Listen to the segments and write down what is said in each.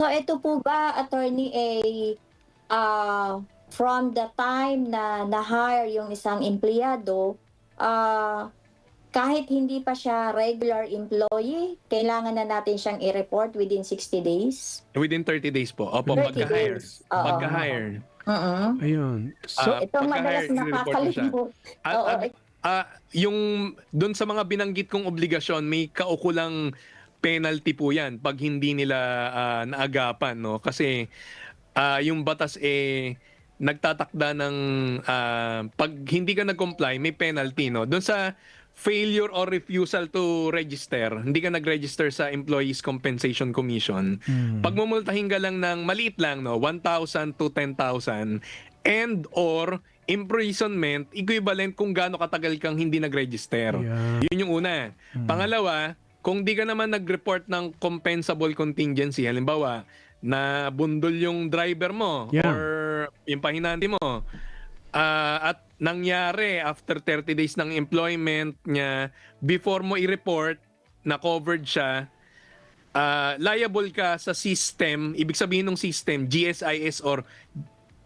So ito po ba, attorney, a ah, from the time na na-hire yung isang empleyado, ah, kahit hindi pa siya regular employee, kailangan na natin siyang i-report within 60 days? Within 30 days po. Opo, 30 pagka-hire. days. Oo. Pagka-hire. Mhm. Ayun. So, Ah, Ito madalas pagka-hire, i-report mo siya. nakakalimot. At, Oo, at, ah, yung doon sa mga binanggit kong obligasyon, may kaukulang penalty po 'yan pag hindi nila ah, naagapan, no? Kasi ah, yung batas eh nagtatakda ng ah, pag hindi ka nag-comply, may penalty, no? Doon sa failure or refusal to register, hindi ka nag-register sa Employees Compensation Commission, hmm. pag mumultahin ka lang ng maliit lang, no, 1,000 to 10,000 and or imprisonment equivalent kung gaano katagal kang hindi nag-register. Yeah. Yun yung una. Hmm. Pangalawa, kung di ka naman nag-report ng compensable contingency, halimbawa, na bundol yung driver mo Yeah. or yung pahinanti mo, ah, at nangyari after 30 days ng employment niya, before mo i-report na covered siya, ah, liable ka sa system, ibig sabihin ng system, GSIS or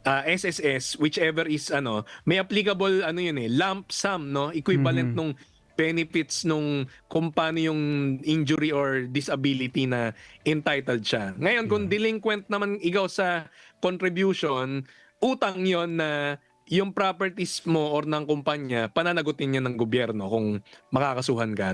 ah, SSS, whichever is ano, may applicable ano yun eh, lump sum, no? Equivalent Mhm. nung benefits nung kung paano yung injury or disability na entitled siya. Ngayon, kung delinquent naman ikaw sa contribution, utang yon na yung properties mo or ng kumpanya, pananagutin niya ng gobyerno kung makakasuhan ka.